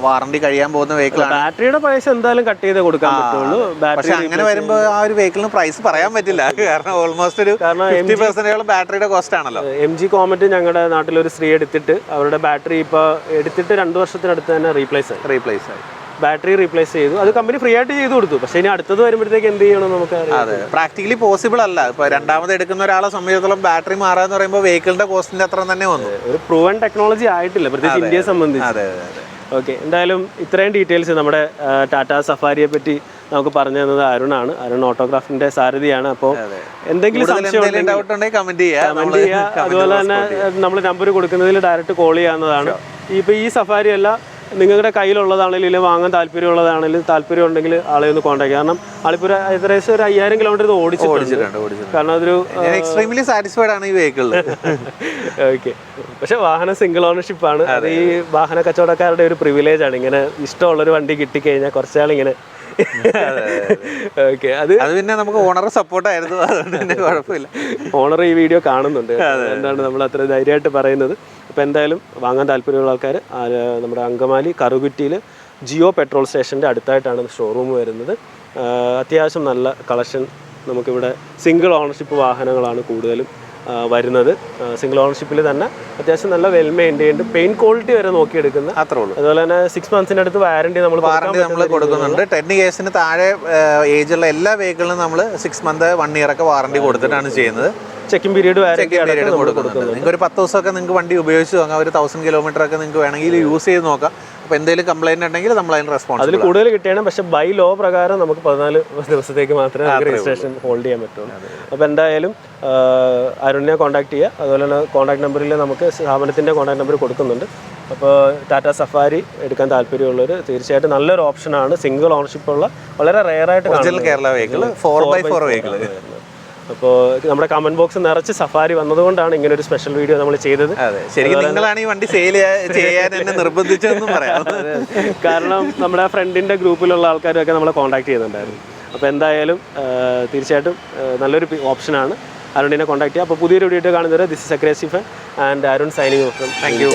B: വാറണ്ടി കഴിയാൻ പോകുന്ന വെഹിക്കിളാണ്
A: ബാറ്ററിയുടെ പൈസ എന്തായാലും കട്ട് ചെയ്ത് കൊടുക്കാൻ പറ്റുള്ളൂ.
B: പക്ഷെ അങ്ങനെ വരുമ്പോൾ ആ ഒരു വെഹിക്കിളിന് പ്രൈസ് പറയാൻ പറ്റില്ല. [LAUGHS] കാരണം ഓൾമോസ്റ്റ് ഒരു ഫിഫ്റ്റി പെർസെന്റേജോളം ബാറ്ററിയുടെ കോസ്റ്റ് ആണല്ലോ.
A: എം ജി കോമറ്റ് ഞങ്ങളുടെ നാട്ടിൽ ഒരു സ്ത്രീ എടുത്തിട്ട് അവരുടെ ബാറ്ററി ഇപ്പോൾ എടുത്തിട്ട് രണ്ട് വർഷത്തിനടുത്ത് തന്നെ റീപ്ലേസ് ആയി.
B: റീപ്ലേസ് ആയി.
A: ബാറ്ററി റീപ്ലേസ് ചെയ്തു. അത് കമ്പനി ഫ്രീ ആയിട്ട് ചെയ്തു കൊടുത്തു. പക്ഷേ ഇനി അടുത്തത് വരുമ്പോഴത്തേക്ക് എന്ത് ചെയ്യണം നമുക്ക്
B: അതെ. പ്രാക്ടിക്കലി പോസിബിൾ അല്ല. ഇപ്പൊ രണ്ടാമത് എടുക്കുന്ന ഒരാളെ സംബന്ധിച്ചിടത്തോളം ബാറ്ററി മാറാന്ന് പറയുമ്പോൾ വെഹിക്കിളിന്റെ കോസ്റ്റിന്റെ അത്ര തന്നെ വന്നു.
A: ഒരു പ്രൂവൻ ടെക്നോളജി ആയിട്ടില്ല. പ്രത്യേകിച്ച് ഇന്ത്യയെ സംബന്ധിച്ച്.
B: അതെ അതെ
A: ഓക്കെ എന്തായാലും ഇത്രയും ഡീറ്റെയിൽസ് നമ്മുടെ ടാറ്റ സഫാരിയെ പറ്റി നമുക്ക് പറഞ്ഞു തന്നത് അരുണാണ് അരുൺ ഓട്ടോഗ്രാഫിന്റെ സാരഥിയാണ്. അപ്പോൾ എന്തെങ്കിലും സംശയം
B: കമന്റ് ചെയ്യാം.
A: കമന്റ് ചെയ്യുക അതുപോലെ തന്നെ നമ്മൾ നമ്പർ കൊടുക്കുന്നതിൽ ഡയറക്റ്റ് കോൾ ചെയ്യാവുന്നതാണ്. ഇപ്പൊ ഈ സഫാരി അല്ല നിങ്ങളുടെ കയ്യിലുള്ളതാണെങ്കിലും ഇല്ലെങ്കിൽ വാങ്ങാൻ താല്പര്യമുള്ളതാണെങ്കിലും താല്പര്യം ഉണ്ടെങ്കിൽ ആളെ ഒന്ന് കോൺടാക്ട് കാരണം ആളിപ്പോ ഏകദേശം ഒരു അയ്യായിരം കിലോമീറ്റർ ഇത് ഓടിച്ചിട്ടുണ്ട്. കാരണം അതൊരു
B: എക്സ്ട്രീംലി സാറ്റിസ്ഫൈഡ് ആണ് ഈ വെഹിക്കിൾ
A: ഓക്കെ പക്ഷെ വാഹനം സിംഗിൾ ഓണർഷിപ്പ് ആണ്. അത് ഈ വാഹന കച്ചവടക്കാരുടെ ഒരു പ്രിവിലേജ് ആണ്. ഇങ്ങനെ ഇഷ്ടമുള്ളൊരു വണ്ടി കിട്ടിക്കഴിഞ്ഞാൽ കുറച്ചാൾ ഇങ്ങനെ ഓക്കെ അത്
B: അത് പിന്നെ നമുക്ക് ഓണർ സപ്പോർട്ട് ആയിരുന്നു. അതുകൊണ്ട് പിന്നെ കുഴപ്പമില്ല.
A: ഓണർ ഈ വീഡിയോ കാണുന്നുണ്ട്. എന്താണ് നമ്മൾ അത്ര ധൈര്യമായിട്ട് പറയുന്നത്? അപ്പോൾ എന്തായാലും വാങ്ങാൻ താല്പര്യമുള്ള ആൾക്കാർ നമ്മുടെ അങ്കമാലി കറുകുറ്റിയിൽ ജിയോ പെട്രോൾ സ്റ്റേഷന്റെ അടുത്തായിട്ടാണ് ഷോറൂം വരുന്നത്. അത്യാവശ്യം നല്ല കളക്ഷൻ നമുക്കിവിടെ സിംഗിൾ ഓണർഷിപ്പ് വാഹനങ്ങളാണ് കൂടുതലും വരുന്നത്. സിംഗിൾ ഓണർഷിപ്പിൽ തന്നെ അത്യാവശ്യം നല്ല വെൽ മെയിന്റൈൻഡ് പെയിൻ ക്വാളിറ്റി വരെ നോക്കിയെടുക്കുന്ന
B: അത്രേ ഉള്ളൂ.
A: അതുപോലെ തന്നെ സിക്സ് മന്ത്സിന്റെ അടുത്ത് വാറണ്ടി നമ്മൾ
B: വാറണ്ടി നമ്മൾ കൊടുക്കുന്നുണ്ട്. ടെൻ ഇയേഴ്സിന് താഴെ ഏജുള്ള എല്ലാ വെഹിക്കിളിനും നമ്മൾ സിക്സ് മന്ത് വൺ ഇയർ ഒക്കെ വാറണ്ടി കൊടുത്തിട്ടാണ് ചെയ്യുന്നത്.
A: ചെക്കിംഗ് പീരീഡ്
B: പീരീഡ് കൊടുക്കുന്നുണ്ട്. നിങ്ങൾക്ക് ഒരു പത്ത് ദിവസമൊക്കെ നിങ്ങൾക്ക് വണ്ടി ഉപയോഗിച്ച് നോക്കാം ഒരു തൗസൻഡ് കിലോമീറ്റർ ഒക്കെ നിങ്ങൾക്ക് വേണമെങ്കിൽ യൂസ് ചെയ്ത് നോക്കാം. അപ്പോൾ എന്തെങ്കിലും കംപ്ലൈന്റ് ഉണ്ടെങ്കിൽ നമ്മൾ അതിന്
A: റെസ്പോൺസ്
B: അതിൽ
A: കൂടുതൽ കിട്ടിയാണ്. പക്ഷെ ബൈ ലോ പ്രകാരം നമുക്ക് പതിനാല് ദിവസത്തേക്ക് മാത്രമേ രജിസ്ട്രേഷൻ ഹോൾഡ് ചെയ്യാൻ പറ്റുള്ളൂ. അപ്പോൾ എന്തായാലും അരുണിനെ കോൺടാക്ട് ചെയ്യുക അതുപോലെ തന്നെ കോൺടാക്ട് നമ്പറിൽ നമുക്ക് സ്ഥാപനത്തിന്റെ കോൺടാക്ട് നമ്പർ കൊടുക്കുന്നുണ്ട്. അപ്പോൾ ടാറ്റ സഫാരി എടുക്കാൻ താല്പര്യമുള്ളവർ തീർച്ചയായിട്ടും നല്ലൊരു ഓപ്ഷനാണ് സിംഗിൾ ഓണർഷിപ്പ് ഉള്ള വളരെ റെയർ ആയിട്ട്
B: Kerala vehicle four by four vehicle
A: അപ്പോൾ നമ്മുടെ കമന്റ് ബോക്സ് നിറച്ച് സഫാരി വന്നതുകൊണ്ടാണ് ഇങ്ങനെ ഒരു സ്പെഷ്യൽ വീഡിയോ നമ്മൾ ചെയ്തത്.
B: ശരിക്കും നിങ്ങളാണ് ഈ വണ്ടി സെയിൽ ചെയ്യാൻ എന്നെ നിർബന്ധിച്ചതെന്ന് പറയാം.
A: കാരണം നമ്മുടെ ഫ്രണ്ടിന്റെ ഗ്രൂപ്പിലുള്ള ആൾക്കാരൊക്കെ നമ്മളെ കോൺടാക്ട് ചെയ്യുന്നുണ്ടായിരുന്നു. അപ്പോൾ എന്തായാലും തീർച്ചയായിട്ടും നല്ലൊരു ഓപ്ഷനാണ് അരുണിനെ കോൺടാക്ട് ചെയ്യുക അപ്പോൾ പുതിയൊരു വീഡിയോ കാണുന്നത് this is aggressive and Arun signing off thank you